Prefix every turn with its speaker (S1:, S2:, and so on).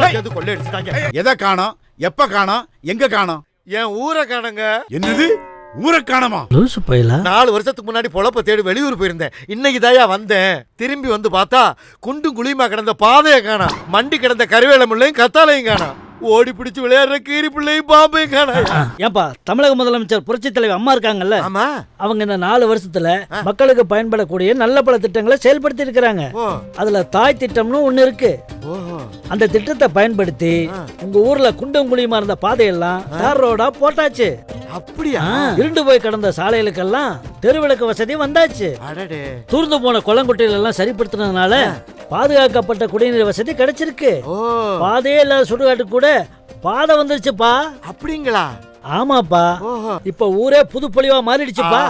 S1: எங்கேயாவது கொள்ளை அடிச்சுட்டாங்க
S2: எதை காணோம்? எப்ப காணோம்? எங்க காணோம்?
S1: என் ஊரை காணுங்க.
S2: என்னது? ஊரை காணோமா?
S3: லூசு பையலா?
S1: நாலு வருஷத்துக்கு முன்னாடி பொழப்ப தேடி வெளியூர் போயிருந்தேன். இன்னைக்கு தாயா வந்தேன். திரும்பி வந்து பார்த்தா குண்டும் குழியுமா கிடந்த பாதையை காணோம். மண்டி கிடந்த கருவேல முள்ளையும் கத்தாலையும் காணோம். ஓடி பிடிச்சு விளையாடுற கீரி பிள்ளையும் பாம்பையும் காணோம்
S3: ஏன்பா தமிழக முதலமைச்சர் புரட்சி தலைவர் அம்மா இருக்காங்கல்ல?
S1: ஆமா.
S3: அவங்க இந்த நாலு வருஷத்துல மக்களுக்கு பயன்படக்கூடிய நல்ல பல திட்டங்களை செயல்படுத்தி இருக்கிறாங்க.
S1: ஓ.
S3: அதுல தாய் திட்டம்னு ஒண்ணு இருக்கு.
S1: ஓஹோ.
S3: அந்த திட்டத்தை பயன்படுத்தி உங்க ஊர்ல குண்டும் குழியுமா இருந்த பாதையெல்லாம் தார் ரோடா போட்டாச்சு.
S1: அப்படியா?
S3: இருண்டு போய் கிடந்த சாலைகளுக்கெல்லாம் தெருவிளக்கு வசதி வந்தாச்சு.
S1: அடடே.
S3: தூர்ந்து போன குளங்குட்டைகள் எல்லாம் சரிப்படுத்தினதுனால பாதுகாக்கப்பட்ட குடிநீர் வசதி கிடைச்சிருக்கு. பாதையே இல்லாத சுடுகாட்டு கூட பாதை வந்துருச்சுப்பா.
S1: அப்படிங்களா?
S3: ஆமாப்பா. இப்ப ஊரே புது பொலிவா மாறிடுச்சுப்பா.